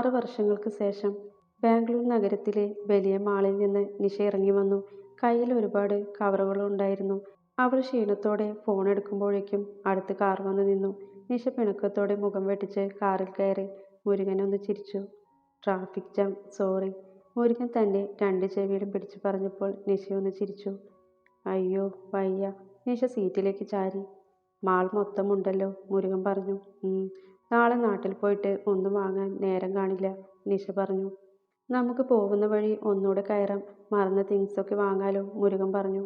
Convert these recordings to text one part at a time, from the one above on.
ആറ് വർഷങ്ങൾക്ക് ശേഷം ബാംഗ്ലൂർ നഗരത്തിലെ വലിയ മാളിൽ നിന്ന് നിഷ ഇറങ്ങി വന്നു. കയ്യിൽ ഒരുപാട് കവറുകളുണ്ടായിരുന്നു അവൾ ക്ഷീണത്തോടെ ഫോൺ എടുക്കുമ്പോഴേക്കും അടുത്ത് കാർ വന്നു നിന്നു. നിഷ പിണക്കത്തോടെ മുഖം വെട്ടിച്ച് കാറിൽ കയറി മുരുകൻ ഒന്ന് ചിരിച്ചു. ട്രാഫിക് ജാം സോറി മുരുകൻ തന്റെ രണ്ട് ചെവിയിലും പിടിച്ചു പറഞ്ഞപ്പോൾ നിഷ ഒന്ന് ചിരിച്ചു. അയ്യോ വയ്യ. നിഷ സീറ്റിലേക്ക് ചാരി. മാൾ മൊത്തമുണ്ടല്ലോ മുരുകൻ പറഞ്ഞു. "ഉം, നാളെ നാട്ടിൽ പോയിട്ട് ഒന്നും വാങ്ങാൻ നേരം കാണില്ല നിഷ പറഞ്ഞു. നമുക്ക് പോകുന്ന വഴി ഒന്നുകൂടെ കയറാം. മറന്ന തിങ്സൊക്കെ വാങ്ങാലോ മുരുകൻ പറഞ്ഞു.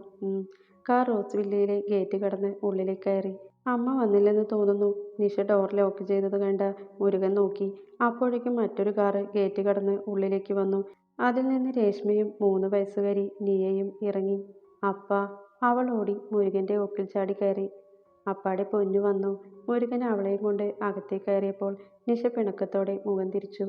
കാർ റോസ് വില്ലയിലെ ഗേറ്റ് കടന്ന് ഉള്ളിലേക്ക് കയറി. അമ്മ വന്നില്ലെന്ന് തോന്നുന്നു. നിഷ ഡോർ ലോക്ക് ചെയ്തത് കണ്ട മുരുകൻ നോക്കി. അപ്പോഴേക്കും മറ്റൊരു കാറ് ഗേറ്റ് കടന്ന് ഉള്ളിലേക്ക് വന്നു. അതിൽ നിന്ന് രേഷ്മയും മൂന്ന് വയസ്സുകാരി നിയയും ഇറങ്ങി. അപ്പ അവൾ ഓടി മുരുകന്റെ ഒക്കിൽ ചാടി കയറി. അപ്പാടെ പൊന്നു വന്നു. മുരുകൻ അവളെയും കൊണ്ട് അകത്തേക്ക് കയറിയപ്പോൾ നിഷ പിണക്കത്തോടെ മുഖം തിരിച്ചു.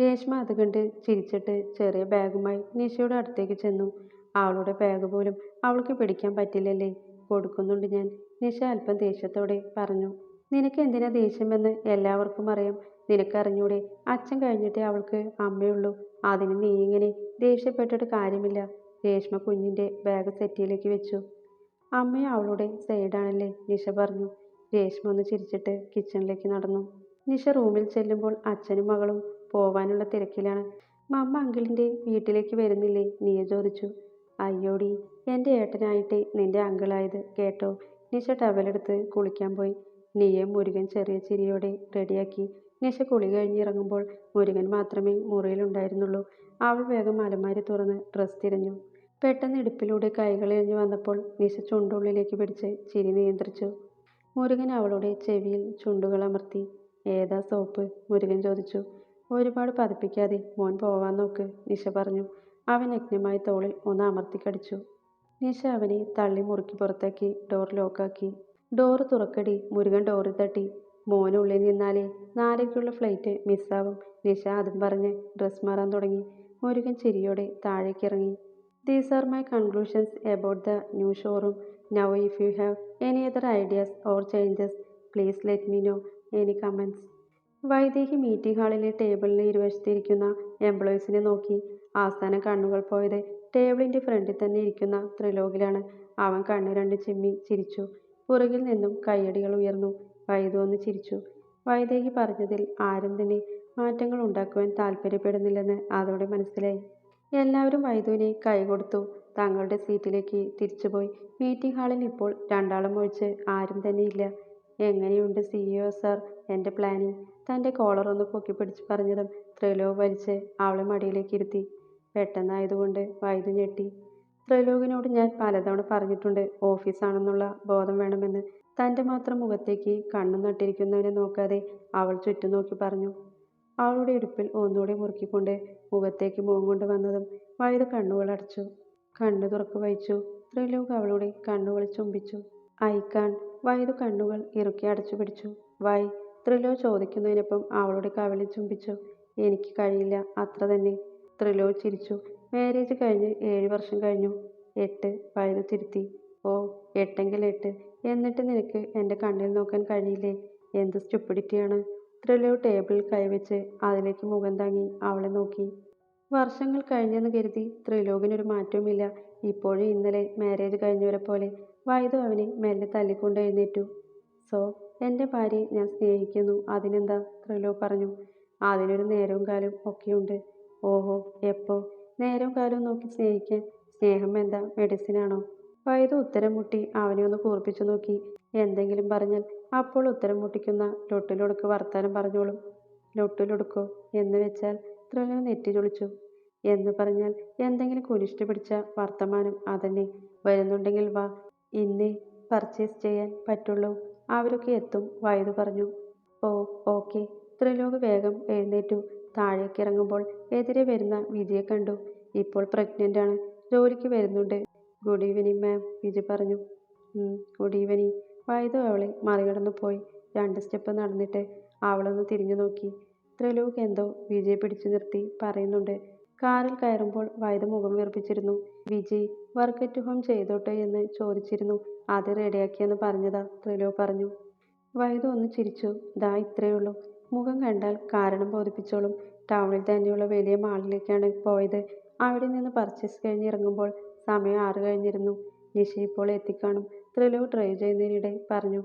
രേഷ്മ അത് കണ്ട് ചിരിച്ചിട്ട് ചെറിയ ബാഗുമായി നിഷയുടെ അടുത്തേക്ക് ചെന്നു. അവളുടെ ബാഗ് പോലും അവൾക്ക് പിടിക്കാൻ പറ്റില്ലല്ലേ? കൊടുക്കുന്നുണ്ട് ഞാൻ നിഷ അല്പം ദേഷ്യത്തോടെ പറഞ്ഞു. നിനക്ക് എന്തിനാ ദേഷ്യമെന്ന് എല്ലാവർക്കും അറിയാം. നിനക്കറിഞ്ഞൂടെ അച്ഛൻ കഴിഞ്ഞിട്ടേ അവൾക്ക് അമ്മയുള്ളൂ. അതിന് നീ ഇങ്ങനെ ദേഷ്യപ്പെട്ടിട്ട് കാര്യമില്ല. രേഷ്മ കുഞ്ഞിന്റെ ബാഗ് സെറ്റിയിലേക്ക് വെച്ചു. അമ്മയും അവളുടെ സൈഡാണല്ലേ? നിഷ പറഞ്ഞു. രേഷ്മ ഒന്ന് ചിരിച്ചിട്ട് കിച്ചണിലേക്ക് നടന്നു. നിഷ റൂമിൽ ചെല്ലുമ്പോൾ അച്ഛനും മകളും പോവാനുള്ള തിരക്കിലാണ്. മമ്മ അങ്കിളിന്റെ വീട്ടിലേക്ക് വരുന്നില്ലേ? നീയ ചോദിച്ചു. അയ്യോടി എന്റെ ഏട്ടനായിട്ട് നിന്റെ അങ്കിളായത് കേട്ടോ. നിഷ ടവലെടുത്ത് കുളിക്കാൻ പോയി. നീയെ മുരുകൻ ചെറിയ ചിരിയോടെ റെഡിയാക്കി. നിഷ കുളി കഴിഞ്ഞിറങ്ങുമ്പോൾ മുരുകൻ മാത്രമേ മുറിയിലുണ്ടായിരുന്നുള്ളൂ. അവൾ വേഗം അലമാരി തുറന്ന് ഡ്രസ്സ് തിരഞ്ഞു. പെട്ടെന്ന് ഇടുപ്പിലൂടെ കൈകൾ എറിഞ്ഞു വന്നപ്പോൾ നിശ ചുണ്ടുള്ളിലേക്ക് പിടിച്ച് ചിരി നിയന്ത്രിച്ചു. മുരുകൻ അവളുടെ ചെവിയിൽ ചുണ്ടുകൾ അമർത്തി. ഏതാ സോപ്പ്? മുരുകൻ ചോദിച്ചു. ഒരുപാട് പതിപ്പിക്കാതെ മോൻ പോവാൻ നോക്ക് നിശ പറഞ്ഞു. അവൻ യജ്ഞമായി തോളിൽ ഒന്ന് അമർത്തി കടിച്ചു. നിശ അവനെ തള്ളി മുറുക്കി പുറത്താക്കി ഡോർ ലോക്കാക്കി ഡോർ തുറക്കടി മുരുകൻ ഡോറിൽ തട്ടി. മോനുള്ളിൽ നിന്നാലേ നാലേക്കുള്ള ഫ്ലൈറ്റ് മിസ്സാവും നിശ അതും പറഞ്ഞ് ഡ്രസ് മാറാൻ തുടങ്ങി. മുരുകൻ ചിരിയോടെ താഴേക്കിറങ്ങി. These are my conclusions about the new showroom now if you have any other ideas or changes please let me know any comments Vaidehi meeting ഹാളിലെ ടേബിളിന് ഇരുവശത്തിരിക്കുന്ന എംപ്ലോയീസിനെ നോക്കി. ആസ്ഥാന കണ്ണുകൾ പോയത് ടേബിളിന്റെ ഫ്രണ്ടിൽ തന്നെ ഇരിക്കുന്ന ത്രിലോകിലാണ്. അവൻ കണ്ണു രണ്ട് ചിമ്മി ചിരിച്ചു. പുറകിൽ നിന്നും കയ്യടികൾ ഉയർന്നു. വൈദു ഒന്ന് ചിരിച്ചു. വൈദേഹി പറഞ്ഞതിൽ ആരും തന്നെ മാറ്റങ്ങൾ ഉണ്ടാക്കുവാൻ താല്പര്യപ്പെടുന്നില്ലെന്ന് അതോടെ മനസ്സിലായി. എല്ലാവരും വൈദുവിനെ കൈകൊടുത്തു തങ്ങളുടെ സീറ്റിലേക്ക് തിരിച്ചുപോയി. മീറ്റിംഗ് ഹാളിൽ ഇപ്പോൾ രണ്ടാളും ഒഴിച്ച് ആരും തന്നെ ഇല്ല. എങ്ങനെയുണ്ട് സിഇഒ സാർ? എന്റെ പ്ലാനിങ്. തന്റെ കോളർ ഒന്ന് പൊക്കി പിടിച്ച് പറഞ്ഞതും ത്രിലോക് വലിച്ച് അവളെ മടിയിലേക്ക് ഇരുത്തി. പെട്ടെന്നായതുകൊണ്ട് വൈദു ഞെട്ടി. ത്രിലോകിനോട് ഞാൻ പലതവണ പറഞ്ഞിട്ടുണ്ട് ഓഫീസാണെന്നുള്ള ബോധം വേണമെന്ന്. തന്റെ മാത്രം മുഖത്തേക്ക് കണ്ണും നട്ടിരിക്കുന്നവനെ നോക്കാതെ അവൾ ചുറ്റും നോക്കി പറഞ്ഞു. അവളുടെ ഇടുപ്പിൽ ഒന്നുകൂടി മുറുക്കിക്കൊണ്ട് മുഖത്തേക്ക് മുഖം കൊണ്ട് വന്നതും വൈദു കണ്ണുകൾ അടച്ചു. കണ്ണു തുറക്കു വഹിച്ചു. ത്രിലോക് അവളുടെ കണ്ണുകൾ ചുംബിച്ചു. ഐക്കാൺ വൈദു കണ്ണുകൾ ഇറുക്കി അടച്ചു പിടിച്ചു. വൈ ത്രിലോ ചോദിക്കുന്നതിനൊപ്പം അവളുടെ കവിളിൽ ചുംബിച്ചു. എനിക്ക് കഴിയില്ല അത്ര തന്നെ. ത്രിലോ ചിരിച്ചു. മാരേജ് കഴിഞ്ഞ് ഏഴ് വർഷം കഴിഞ്ഞു. എട്ട് വൈദു തിരുത്തി. ഓ എട്ടെങ്കിൽ എട്ട്. എന്നിട്ട് നിനക്ക് എന്റെ കണ്ണിൽ നോക്കാൻ കഴിയില്ലേ? എന്ത് സ്റ്റുപ്പിഡിറ്റിയാണ്? ത്രിലോ ടേബിൾ കൈവച്ച് അതിലേക്ക് മുഖം താങ്ങി അവളെ നോക്കി. വർഷങ്ങൾ കഴിഞ്ഞെന്ന് കരുതി ത്രിലോകിനൊരു മാറ്റവുമില്ല. ഇപ്പോഴും ഇന്നലെ മാരേജ് കഴിഞ്ഞവരെ പോലെ വൈദു അവനെ മെല്ലെ തല്ലിക്കൊണ്ട് എഴുന്നേറ്റു. സോ എന്റെ ഭാര്യയെ ഞാൻ സ്നേഹിക്കുന്നു. അതിനെന്താ? ത്രിലോ പറഞ്ഞു. അതിനൊരു നേരവും കാലവും ഒക്കെയുണ്ട്. ഓഹോ എപ്പോ? നേരവും കാലവും നോക്കി സ്നേഹിക്കാൻ സ്നേഹം എന്താ? മെഡിസിനാണോ വൈദു ഉത്തരം മുട്ടി അവനെ ഒന്ന് കൂർപ്പിച്ചു നോക്കി. എന്തെങ്കിലും പറഞ്ഞാൽ അപ്പോൾ ഉത്തരം മുട്ടിക്കുന്ന ലൊട്ടിലൊടുക്ക് വർത്താനം പറഞ്ഞോളും. ലൊട്ടിലൊടുക്കോ? എന്ന് വെച്ചാൽ ത്രിലോ നെറ്റി ചൊളിച്ചു എന്ന് പറഞ്ഞാൽ എന്തെങ്കിലും കുനിഷ്ട് പിടിച്ച വർത്തമാനം അതന്നെ. വരുന്നുണ്ടെങ്കിൽ വാ. ഇന്ന് പർച്ചേസ് ചെയ്യാൻ പറ്റുള്ളൂ. അവരൊക്കെ എത്തും വയത് പറഞ്ഞു. ഓ ഓക്കെ. ത്രിലോക് വേഗം എഴുന്നേറ്റു. താഴേക്ക് ഇറങ്ങുമ്പോൾ എതിരെ വരുന്ന വിജയെ കണ്ടു. ഇപ്പോൾ പ്രഗ്നന്റ് ആണ്. ജോലിക്ക് വരുന്നുണ്ട്. ഗുഡ് ഈവനിങ് മാം വിജി പറഞ്ഞു. ഗുഡ് ഈവനിങ് വൈദു അവളെ മറികടന്നു പോയി. രണ്ട് സ്റ്റെപ്പ് നടന്നിട്ട് അവളൊന്ന് തിരിഞ്ഞു നോക്കി. ത്രിലോക് എന്തോ വിജയ് പിടിച്ചു നിർത്തി പറയുന്നുണ്ട്. കാറിൽ കയറുമ്പോൾ വൈദ മുഖം വീർപ്പിച്ചിരുന്നു. വിജയ് വർക്ക് അറ്റ് ഹോം ചെയ്തോട്ടെ എന്ന് ചോദിച്ചിരുന്നു. അത് റെഡിയാക്കിയെന്ന് പറഞ്ഞതാ ത്രിലോ പറഞ്ഞു. വൈദ ഒന്ന് ചിരിച്ചു. ദാ ഇത്രയേ ഉള്ളൂ. മുഖം കണ്ടാൽ കാരണം ബോധിപ്പിച്ചോളും. ടൗണിൽ തന്നെയുള്ള വലിയ മാളിലേക്കാണ് പോയത്. അവിടെ നിന്ന് പർച്ചേസ് കഴിഞ്ഞ് ഇറങ്ങുമ്പോൾ സമയം ആറ് കഴിഞ്ഞിരുന്നു. നിഷ ഇപ്പോൾ എത്തിക്കാണും. ത്രിലോക് ഡ്രൈവ് ചെയ്യുന്നതിനിടെ പറഞ്ഞു.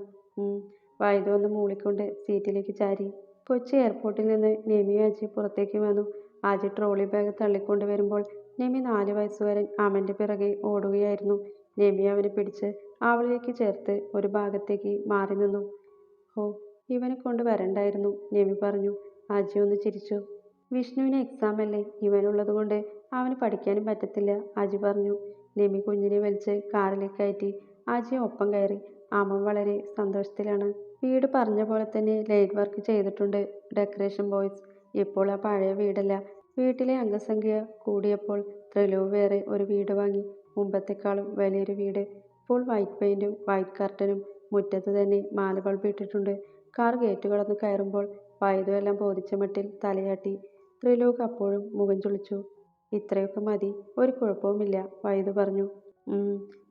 വൈദു ഒന്ന് മൂളിക്കൊണ്ട് സീറ്റിലേക്ക് ചാരി. കൊച്ചി എയർപോർട്ടിൽ നിന്ന് നെമിയും അജി പുറത്തേക്ക് വന്നു. അജി ട്രോളി ബാഗ് തള്ളിക്കൊണ്ട് വരുമ്പോൾ നെമി നാല് വയസ്സുകാരൻ അവന്റെ പിറകെ ഓടുകയായിരുന്നു. നെമി അവനെ പിടിച്ച് അവളിലേക്ക് ചേർത്ത് ഒരു ഭാഗത്തേക്ക് മാറി നിന്നു. ഓ ഇവനെ കൊണ്ട് വരണ്ടായിരുന്നു നെമി പറഞ്ഞു. അജി ഒന്ന് ചിരിച്ചു. വിഷ്ണുവിന് എക്സാം അല്ലേ? ഇവനുള്ളത് കൊണ്ട് അവന് പഠിക്കാനും പറ്റത്തില്ല അജി പറഞ്ഞു. നെമി കുഞ്ഞിനെ വലിച്ച് കാറിലേക്ക് കയറ്റി. അജി ഒപ്പം കയറി. അമ്മ വളരെ സന്തോഷത്തിലാണ്. വീട് പറഞ്ഞ പോലെ തന്നെ ലൈറ്റ് വർക്ക് ചെയ്തിട്ടുണ്ട് ഡെക്കറേഷൻ ബോയ്സ് ഇപ്പോൾ ആ പഴയ വീടല്ല. വീട്ടിലെ അംഗസംഖ്യ കൂടിയപ്പോൾ ത്രിലു വേറെ ഒരു വീട് വാങ്ങി. മുമ്പത്തെക്കാളും വലിയൊരു വീട്. ഫുൾ വൈറ്റ് പെയിന്റും വൈറ്റ് കർട്ടനും മുറ്റത്ത് തന്നെ മാല ബൾബ് ഇട്ടിട്ടുണ്ട്. കാർ ഗേറ്റ് കടന്ന് കയറുമ്പോൾ വൈദ്യുതെല്ലാം ബോധിച്ച മട്ടിൽ തലയാട്ടി. ത്രിലോക് അപ്പോഴും മുഖം ചുളിച്ചു. ഇത്രയൊക്കെ മതി. ഒരു കുഴപ്പവുമില്ല വൈദ്യു പറഞ്ഞു.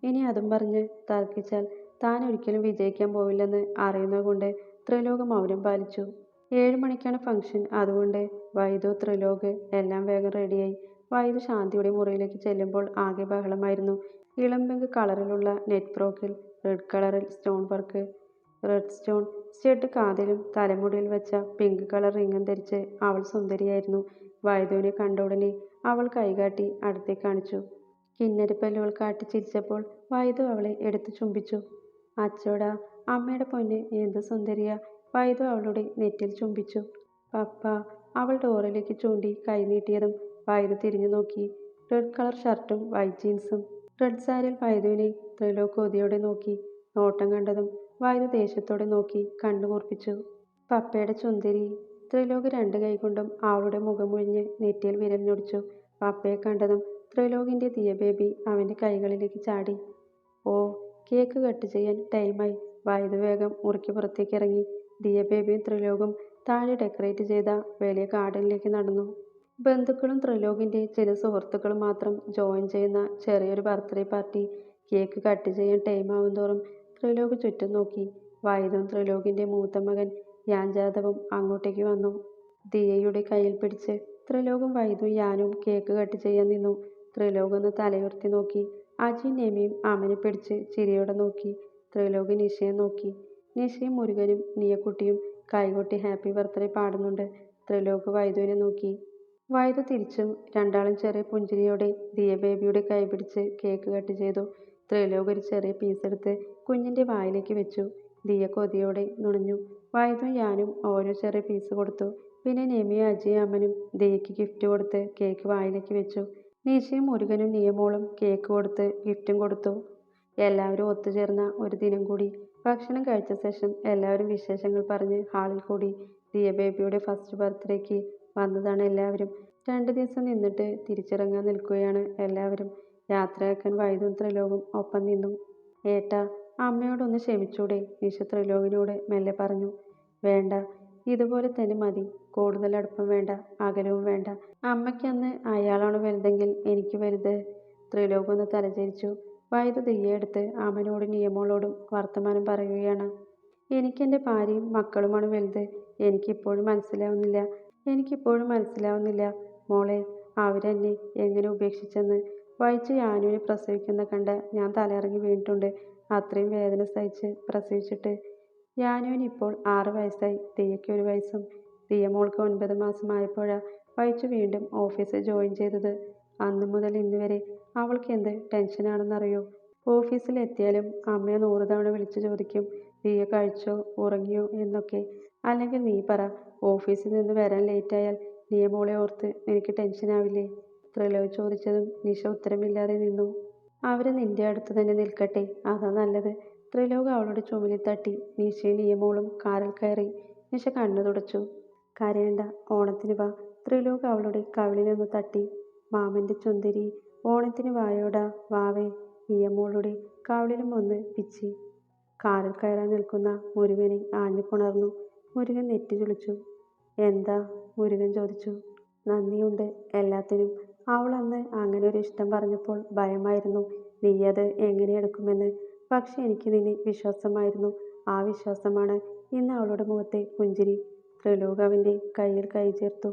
ഇനി അതും പറഞ്ഞ് തർക്കിച്ചാൽ താൻ ഒരിക്കലും വിജയിക്കാൻ പോവില്ലെന്ന് അറിയുന്നതുകൊണ്ട് ത്രിലോക് മൗനം പാലിച്ചു. ഏഴ് മണിക്കാണ് ഫംഗ്ഷൻ അതുകൊണ്ട് വൈദു ത്രിലോക് എല്ലാം വേഗം റെഡിയായി വൈദു ശാന്തിയുടെ മുറിയിലേക്ക് ചെല്ലുമ്പോൾ ആകെ ബഹളമായിരുന്നു. ഇളം പിങ്ക് കളറിലുള്ള നെറ്റ് ഫ്രോക്കിൽ റെഡ് കളറിൽ stone work red stone stud കാതിലും തലമുടിയിൽ വെച്ച പിങ്ക് കളർ റിങ്ങും ധരിച്ച് അവൾ സുന്ദരിയായിരുന്നു. വൈദുവിനെ കണ്ട ഉടനെ അവൾ കൈകാട്ടി അടുത്തേക്ക് കാണിച്ചു. കിന്നരിപ്പല്ലുകൾ കാട്ടി ചിരിച്ചപ്പോൾ വൈദു അവളെ എടുത്തു ചുംബിച്ചു. അച്ചോടാ അമ്മയുടെ പൊന്നെ എന്ത് സുന്ദരിയ. വൈദു അവളുടെ നെറ്റിൽ ചുംബിച്ചു. പപ്പ അവൾ ഡോറിലേക്ക് ചൂണ്ടി കൈ നീട്ടിയതും വൈദു തിരിഞ്ഞു നോക്കി. റെഡ് കളർ ഷർട്ടും വൈറ്റ് ജീൻസും റെഡ് സാരിൽ വൈദുവിനെ ത്രിലോ കൊതിയോടെ നോക്കി. നോട്ടം കണ്ടതും വൈദു ദേഷ്യത്തോടെ നോക്കി കണ്ണു കൂർപ്പിച്ചു പപ്പയുടെ ചുന്തിരി ത്രിലോക് രണ്ട് കൈകൊണ്ടും അവളുടെ മുഖമൊഴിഞ്ഞ് നെറ്റിയിൽ വിരൽ ഞൊടിച്ചു. പപ്പയെ കണ്ടതും ത്രിലോകിന്റെ ദിയബേബി അവന്റെ കൈകളിലേക്ക് ചാടി. ഓ കേക്ക് കട്ട് ചെയ്യാൻ ടൈമായി. വൈദു വേഗം മുറിക്ക് പുറത്തേക്ക് ഇറങ്ങി. ദിയ ബേബിയും ത്രിലോകും താഴെ ഡെക്കറേറ്റ് ചെയ്ത വലിയ ഗാർഡനിലേക്ക് നടന്നു. ബന്ധുക്കളും ത്രിലോകിന്റെ ചില സുഹൃത്തുക്കളും മാത്രം ജോയിൻ ചെയ്യുന്ന ചെറിയൊരു ബർത്ത്ഡേ പാർട്ടി കേക്ക് കട്ട് ചെയ്യാൻ ടൈമാവും തോറും ത്രിലോക് ചുറ്റും നോക്കി. വായുതും ത്രിലോകിന്റെ മൂത്ത മകൻ യാൻ ജാദവും അങ്ങോട്ടേക്ക് വന്നു. ദിയയുടെ കയ്യിൽ പിടിച്ച് ത്രിലോകും വൈദും യാനും കേക്ക് കട്ട് ചെയ്യാൻ നിന്നു. ത്രിലോക് ഒന്ന് തലയുയർത്തി നോക്കി. അജി നെമിയും അമനെ പിടിച്ച് ചിരിയോടെ നോക്കി. ത്രിലോക് നിശയെ നോക്കി. നിശയും മുരുകനും നിയക്കുട്ടിയും കൈകൊട്ടി ഹാപ്പി ബർത്ത്ഡേ പാടുന്നുണ്ട്. ത്രിലോക് വൈദുവിനെ നോക്കി. വൈദു തിരിച്ചും രണ്ടാളും ചെറിയ പുഞ്ചിരിയോടെ ദിയ ബേബിയുടെ കൈ പിടിച്ച് കേക്ക് കട്ട് ചെയ്തു. ത്രിലോക് ഒരു ചെറിയ പീസ് എടുത്ത് കുഞ്ഞിന്റെ വായിലേക്ക് വെച്ചു. ദിയ കൊതിയോടെ നുണഞ്ഞു. വൈദും ഞാനും ഓരോ ചെറിയ പീസ് കൊടുത്തു. പിന്നെ നെമിയും അജയും അമ്മനും ദിയയ്ക്ക് ഗിഫ്റ്റ് കൊടുത്ത് കേക്ക് വായിലേക്ക് വെച്ചു. നീശയും മുരുകനും നിയമോളും കേക്ക് കൊടുത്ത് ഗിഫ്റ്റും കൊടുത്തു. എല്ലാവരും ഒത്തുചേർന്ന ഒരു ദിനം കൂടി. ഭക്ഷണം കഴിച്ച ശേഷം എല്ലാവരും വിശേഷങ്ങൾ പറഞ്ഞ് ഹാളിൽ കൂടി ദിയ ബേബിയുടെ ഫസ്റ്റ് ബർത്ത്ഡേക്ക് വന്നതാണ് എല്ലാവരും. രണ്ട് ദിവസം നിന്നിട്ട് തിരിച്ചിറങ്ങാൻ നിൽക്കുകയാണ് എല്ലാവരും. യാത്രയാക്കാൻ വൈദ്യും ത്രിലോകും ഒപ്പം നിന്നു. ഏട്ടാ അമ്മയോടൊന്ന് ക്ഷമിച്ചൂടെ? നിശ ത്രിലോകിനോട് മെല്ലെ പറഞ്ഞു. വേണ്ട ഇതുപോലെ തന്നെ മതി. കൂടുതൽ അടുപ്പം വേണ്ട അകലവും വേണ്ട. അമ്മയ്ക്കന്ന് അയാളാണ് വലുതെങ്കിൽ എനിക്ക് വലുത് ത്രിലോകം ഒന്ന് തലചരിച്ചു വൈദ്യു തീയെടുത്ത് അമ്മനോടും നിയമോളോടും വർത്തമാനം പറയുകയാണ്. എനിക്കെന്റെ ഭാര്യയും മക്കളുമാണ് വലുത്. എനിക്കിപ്പോഴും മനസ്സിലാവുന്നില്ല. എനിക്കിപ്പോഴും മനസ്സിലാവുന്നില്ല. മോളെ അവരെന്നെ എങ്ങനെ ഉപേക്ഷിച്ചെന്ന്. വൈച്ച് യാനുവിനെ പ്രസവിക്കുന്ന കണ്ട ഞാൻ തലയിറങ്ങി വീണിട്ടുണ്ട്. അത്രയും വേദന സഹിച്ച് പ്രസവിച്ചിട്ട്. യാനുവിന് ഇപ്പോൾ ആറ് വയസ്സായി. ദിയയ്ക്ക് ഒരു വയസ്സും. തീയ മോൾക്ക് ഒൻപത് മാസമായപ്പോഴാണ് വൈച്ചു വീണ്ടും ഓഫീസിൽ ജോയിൻ ചെയ്തത്. അന്നു മുതൽ ഇന്ന് വരെ അവൾക്ക് എന്ത് ടെൻഷനാണെന്നറിയോ ഓഫീസിൽ എത്തിയാലും അമ്മയെ നൂറ് തവണ വിളിച്ചു ചോദിക്കും നീയെ കഴിച്ചോ? ഉറങ്ങിയോ? എന്നൊക്കെ. അല്ലെങ്കിൽ നീ പറ ഓഫീസിൽ നിന്ന് വരാൻ ലേറ്റ് ലേറ്റായാൽ മോളെ ഓർത്ത് നിനക്ക് ടെൻഷനാവില്ലേ ത്രിലോക് ചോദിച്ചതും നിഷ ഉത്തരമില്ലാതെ നിന്നു. അവർ നിന്റെ അടുത്ത് തന്നെ നിൽക്കട്ടെ. അതാ നല്ലത് ത്രിലോക അവളുടെ ചുമലിൽ തട്ടി നിഷയും നിയമോളും കാറിൽ കയറി. നിഷ കണ്ണു തുടച്ചു. കരയണ്ട. ഓണത്തിന് വാ. ത്രിലോക് അവളുടെ കവിളിലൊന്ന് തട്ടി. മാമന്റെ ചുന്ദരി ഓണത്തിന് വായോട വാവേ നിയമോളുടെ കവിളിലും ഒന്ന് പിച്ചി. കാറിൽ കയറാൻ നിൽക്കുന്ന മുരുകനെ ആഞ്ഞു പുണർന്നു മുരുകൻ നെറ്റി ചുളിച്ചു. എന്താ? മുരുകൻ ചോദിച്ചു. നന്ദിയുണ്ട് എല്ലാത്തിനും. അവൾ അന്ന് അങ്ങനെ ഒരു ഇഷ്ടം പറഞ്ഞപ്പോൾ ഭയമായിരുന്നു. നീ അത് എങ്ങനെ എടുക്കുമെന്ന്. പക്ഷെ എനിക്ക് നിന്നെ വിശ്വാസമായിരുന്നു. ആ വിശ്വാസമാണ് ഇന്ന് അവളുടെ മുഖത്തെ പുഞ്ചിരി. ത്രിലോക് അവന്റെ കയ്യിൽ കൈ ചേർത്തു.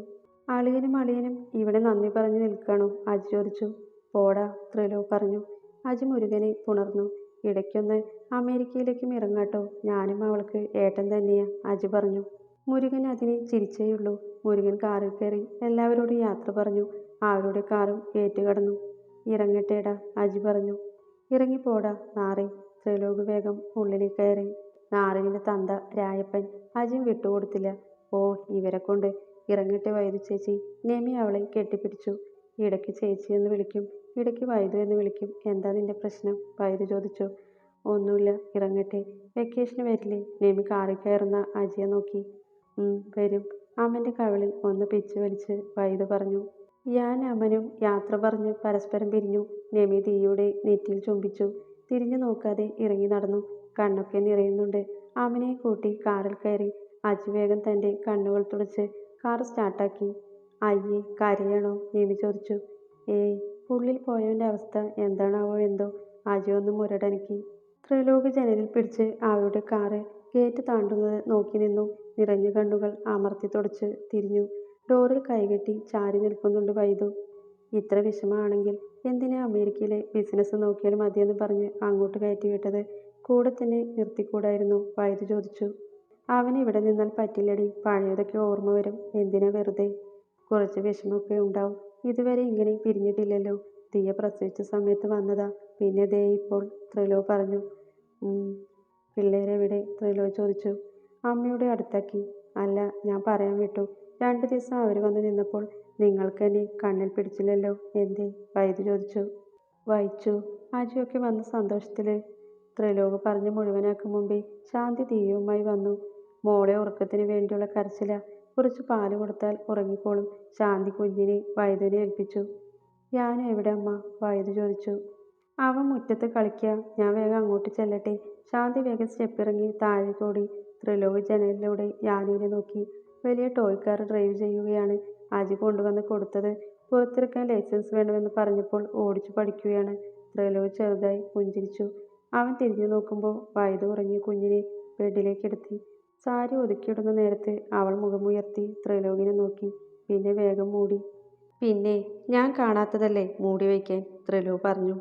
അളിയനും അളിയനും ഇവിടെ നന്ദി പറഞ്ഞു നിൽക്കണു. അജി ചോദിച്ചു. പോടാ ത്രിലോ പറഞ്ഞു. അജി മുരുകനെ പുണർന്നു. ഇടയ്ക്കൊന്ന് അമേരിക്കയിലേക്കും ഇറങ്ങാട്ടോ. ഞാനും അവൾക്ക് ഏട്ടൻ തന്നെയാ അജി പറഞ്ഞു. മുരുകൻ അതിനെ ചിരിച്ചേയുള്ളൂ മുരുകൻ കാറിൽ കയറി എല്ലാവരോടും യാത്ര പറഞ്ഞു. അവരുടെ കാറും ഏറ്റുകടന്നു. ഇറങ്ങട്ടേടാ അജി പറഞ്ഞു. ഇറങ്ങിപ്പോടാ നാറി. ത്രിലോക് വേഗം ഉള്ളിലേക്ക് കയറി. നാറിന്റെ തന്ത രായപ്പൻ അജിയും വിട്ടുകൊടുത്തില്ല. ഓ ഇവരെ കൊണ്ട് ഇറങ്ങട്ടെ വൈദ്യു ചേച്ചി നെമി അവളെ കെട്ടിപ്പിടിച്ചു. ഇടയ്ക്ക് ചേച്ചി എന്ന് വിളിക്കും ഇടയ്ക്ക് വൈദ്യു എന്ന് വിളിക്കും. എന്താ നിന്റെ പ്രശ്നം? വൈദ്യു ചോദിച്ചു. ഒന്നുമില്ല ഇറങ്ങട്ടെ. വെക്കേഷന് വരില്ലേ? നെമി കാറിൽ കയറുന്ന അജിയെ നോക്കി. "ഉം, വരും. അമ്മന്റെ കവിളിൽ ഒന്ന് പിച്ചു വലിച്ച് വൈദ്യു പറഞ്ഞു. ഞാൻ അമ്മനും യാത്ര പറഞ്ഞ് പരസ്പരം പിരിഞ്ഞു. നെമി തീയുടെ നെറ്റിയിൽ ചുംബിച്ചു. തിരിഞ്ഞു നോക്കാതെ ഇറങ്ങി നടന്നു. കണ്ണൊക്കെ നിറയുന്നുണ്ട്. അമ്മനെ കൂട്ടി കാറിൽ കയറി. അജി വേഗം തന്റെ കണ്ണുകൾ തുടച്ച് കാർ സ്റ്റാർട്ടാക്കി. അയ്യേ കരയണോ? നെമി ചോദിച്ചു. ഏയ് ഉള്ളിൽ പോയവന്റെ അവസ്ഥ എന്താണാവോ എന്തോ. അജി ഒന്ന് മുരടനക്കി. ത്രിലോക് ജനലിൽ പിടിച്ച് അവരുടെ കാറ് ഗേറ്റ് താണ്ടുന്നത് നോക്കി നിന്നു. നിറഞ്ഞു കണ്ണുകൾ അമർത്തി തുടച്ച് തിരിഞ്ഞു. ഡോറിൽ കൈകെട്ടി ചാരി നിൽക്കുന്നുണ്ട് വൈദു. ഇത്ര വിഷമമാണെങ്കിൽ എന്തിനാ അമേരിക്കയിലെ ബിസിനസ് നോക്കിയാൽ മതിയെന്ന് പറഞ്ഞ് അങ്ങോട്ട് കയറ്റി വിട്ടത് കൂടെ തന്നെ നിർത്തിക്കൂടായിരുന്നു വൈദു ചോദിച്ചു. അവൻ ഇവിടെ നിന്നാൽ പറ്റില്ലടി. പഴയതൊക്കെ ഓർമ്മ വരും. എന്തിനാ വെറുതെ? കുറച്ച് വിഷമമൊക്കെ ഉണ്ടാവും. ഇതുവരെ ഇങ്ങനെ പിരിഞ്ഞിട്ടില്ലല്ലോ. തീയ പ്രസവിച്ച സമയത്ത് വന്നതാ. പിന്നെ ദേ ഇപ്പോൾ ത്രിലോ പറഞ്ഞു. "ഉം, പിള്ളേരെവിടെ? ത്രിലോ ചോദിച്ചു. അമ്മയുടെ അടുത്താക്കി. അല്ല ഞാൻ പറയാൻ വിട്ടു. രണ്ട് ദിവസം അവർ വന്ന് നിന്നപ്പോൾ നിങ്ങൾക്ക് എന്നെ കണ്ണിൽ പിടിച്ചില്ലല്ലോ. എന്തേ? വൈദ്യു ചോദിച്ചു. വായിച്ചു അജിയൊക്കെ വന്ന സന്തോഷത്തിൽ ത്രിലോക് പറഞ്ഞ് മുഴുവനാക്കും മുമ്പേ ശാന്തി തീയവുമായി വന്നു. മോളെ ഉറക്കത്തിന് വേണ്ടിയുള്ള കരച്ചില. കുറച്ച് പാൽ കൊടുത്താൽ ഉറങ്ങിക്കോളും. ശാന്തി കുഞ്ഞിനെ വൈദ്യുവിനെ ഏൽപ്പിച്ചു. ഞാൻ എവിടെ അമ്മ? വൈദ്യു ചോദിച്ചു. അവൻ മുറ്റത്ത് കളിക്കുക ഞാൻ വേഗം അങ്ങോട്ട് ചെല്ലട്ടെ. ശാന്തി വേഗം സ്റ്റെപ്പ് ഇറങ്ങി താഴേക്ക് ഓടി. ത്രിലോക് ജനലിലൂടെ യാനുവിനെ നോക്കി. വലിയ ടോയ് കാർ ഡ്രൈവ് ചെയ്യുകയാണ്. അജി കൊണ്ടുവന്ന് കൊടുത്തത് പുറത്തിറക്കാൻ ലൈസൻസ് വേണമെന്ന് പറഞ്ഞപ്പോൾ ഓടിച്ചു പഠിക്കുകയാണ്. ത്രിലോക് ചെറുതായി പുഞ്ചിരിച്ചു. അവൻ തിരിഞ്ഞു നോക്കുമ്പോൾ വൈദ്യു ഉറങ്ങിയ കുഞ്ഞിനെ ബെഡിലേക്ക് എടുത്തി. സാരി ഒതുക്കിയിടുന്ന നേരത്ത് അവൾ മുഖമുയർത്തി ത്രിലോകിനെ നോക്കി. പിന്നെ വേഗം മൂടി. പിന്നെ ഞാൻ കാണാത്തതല്ലേ മൂടി വയ്ക്കാൻ? ത്രിലോ പറഞ്ഞു.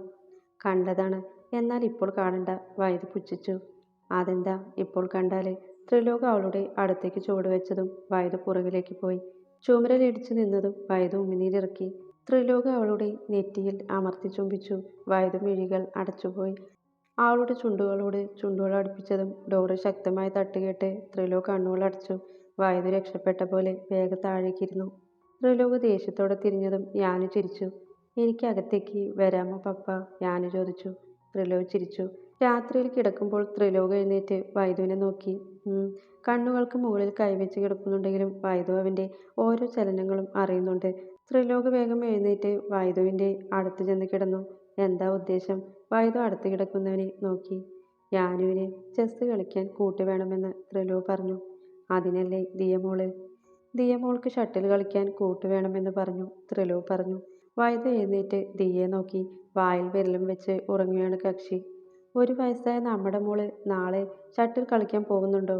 കണ്ടതാണ്. എന്നാൽ ഇപ്പോൾ കാണണ്ട വൈദ്യു പുച്ഛിച്ചു. അതെന്താ ഇപ്പോൾ കണ്ടാൽ? ത്രിലോക അവളുടെ അടുത്തേക്ക് ചുവട് വെച്ചതും വൈദ്യു പുറകിലേക്ക് പോയി. ചുമരലിടിച്ചു നിന്നതും വൈദ്യു ഉമിനീരിറക്കി. ത്രിലോക അവളുടെ നെറ്റിയിൽ അമർത്തി ചുംബിച്ചു. വൈദ്യു മിഴികൾ അടച്ചുപോയി. അവളുടെ ചുണ്ടുകളോട് ചുണ്ടുകൾ അടുപ്പിച്ചതും ഡോറ് ശക്തമായി തട്ടുകേട്ട് ത്രിലോക് കണ്ണുകളടച്ചു വൈദ്യു രക്ഷപ്പെട്ട പോലെ വേഗം താഴേക്കിരുന്നു. ത്രിലോക് ദേഷ്യത്തോടെ തിരിഞ്ഞതും യാനു ചിരിച്ചു. എനിക്ക് അകത്തേക്ക് വരാമോ പപ്പ? യാനു ചോദിച്ചു. ത്രിലോക് ചിരിച്ചു. രാത്രിയിൽ കിടക്കുമ്പോൾ ത്രിലോക് എഴുന്നേറ്റ് വൈദുവിനെ നോക്കി. കണ്ണുകൾക്ക് മുകളിൽ കൈവച്ച് കിടക്കുന്നുണ്ടെങ്കിലും വൈദു അവന്റെ ഓരോ ചലനങ്ങളും അറിയുന്നുണ്ട്. ത്രിലോക് വേഗം എഴുന്നേറ്റ് വൈദുവിന്റെ അടുത്ത് ചെന്ന് കിടന്നു. എന്താ ഉദ്ദേശം? വൈദു അടുത്ത് കിടക്കുന്നവനെ നോക്കി. യാനുവിന് ചെസ് കളിക്കാൻ കൂട്ട് വേണമെന്ന് ത്രിലു പറഞ്ഞു. അതിനല്ലേ ദിയമോൾ? ദിയമോൾക്ക് ഷട്ടിൽ കളിക്കാൻ കൂട്ട് വേണമെന്ന് പറഞ്ഞു ത്രിലു പറഞ്ഞു. വൈദു എഴുന്നേറ്റ് ദിയെ നോക്കി. വായിൽ വിരലും വെച്ച് ഉറങ്ങുകയാണ് കക്ഷി. ഒരു വയസ്സായ നമ്മുടെ മോൾ നാളെ ഷട്ടിൽ കളിക്കാൻ പോകുന്നുണ്ടോ?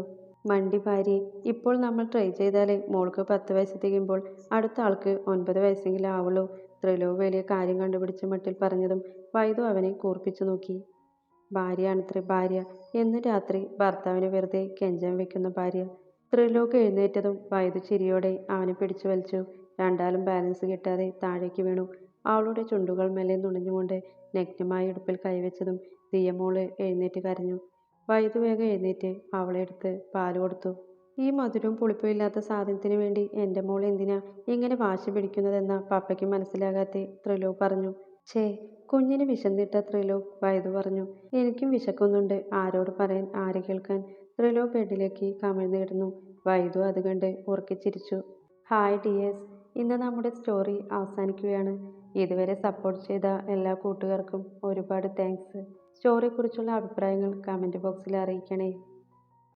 മണ്ടി ഭാര്യ ഇപ്പോൾ നമ്മൾ ട്രൈ ചെയ്താലേ മോൾക്ക് പത്ത് വയസ്സ് തികയുമ്പോൾ അടുത്ത ആൾക്ക് ഒൻപത് വയസ്സെങ്കിലും ആവുള്ളൂ. ത്രിലോക് വലിയ കാര്യം കണ്ടുപിടിച്ച മട്ടിൽ പറഞ്ഞതും വൈദു അവനെ കൂർപ്പിച്ചു നോക്കി. ഭാര്യയാണത്രേ ഭാര്യ. എന്നും രാത്രി ഭർത്താവിന് വെറുതെ കെഞ്ചാൻ വെക്കുന്ന ഭാര്യ. ത്രിലോക് എഴുന്നേറ്റതും വൈദു ചിരിയോടെ അവനെ പിടിച്ചു വലിച്ചു. രണ്ടാലും ബാലൻസ് കിട്ടാതെ താഴേക്ക് വീണു. അവളുടെ ചുണ്ടുകൾ മെല്ലെ നുണഞ്ഞുകൊണ്ട് നഗ്നമായ ഇടുപ്പിൽ കൈവച്ചതും ദിയമോൾ എഴുന്നേറ്റ് കരഞ്ഞു. വൈദു വേഗം എഴുന്നേറ്റ് അവളെ എടുത്ത് പാൽ കൊടുത്തു. ഈ മധുരവും പുളിപ്പും ഇല്ലാത്ത സാധനത്തിന് വേണ്ടി എന്റെ മോൾ എന്തിനാ ഇങ്ങനെ വാശി പിടിക്കുന്നതെന്ന പപ്പയ്ക്ക് മനസ്സിലാകാതെ ത്രിലോക് പറഞ്ഞു. ഛേ കുഞ്ഞിന് വിശന്നിട്ട ത്രിലോക് വൈദ്യു പറഞ്ഞു. എനിക്കും വിശക്കുന്നുണ്ട്. ആരോട് പറയാൻ? ആരെ കേൾക്കാൻ? ത്രിലോക് ബെഡിലേക്ക് കമിഴ്ന്നു കിടന്നു. വൈദ്യു അത് കണ്ട് ഉറക്കിച്ചിരിച്ചു ഹായ് ഡിയേഴ്സ്. ഇന്ന് നമ്മുടെ സ്റ്റോറി അവസാനിക്കുകയാണ്. ഇതുവരെ സപ്പോർട്ട് ചെയ്ത എല്ലാ കൂട്ടുകാർക്കും ഒരുപാട് താങ്ക്സ്. സ്റ്റോറിയെക്കുറിച്ചുള്ള അഭിപ്രായങ്ങൾ കമന്റ് ബോക്സിൽ അറിയിക്കണേ.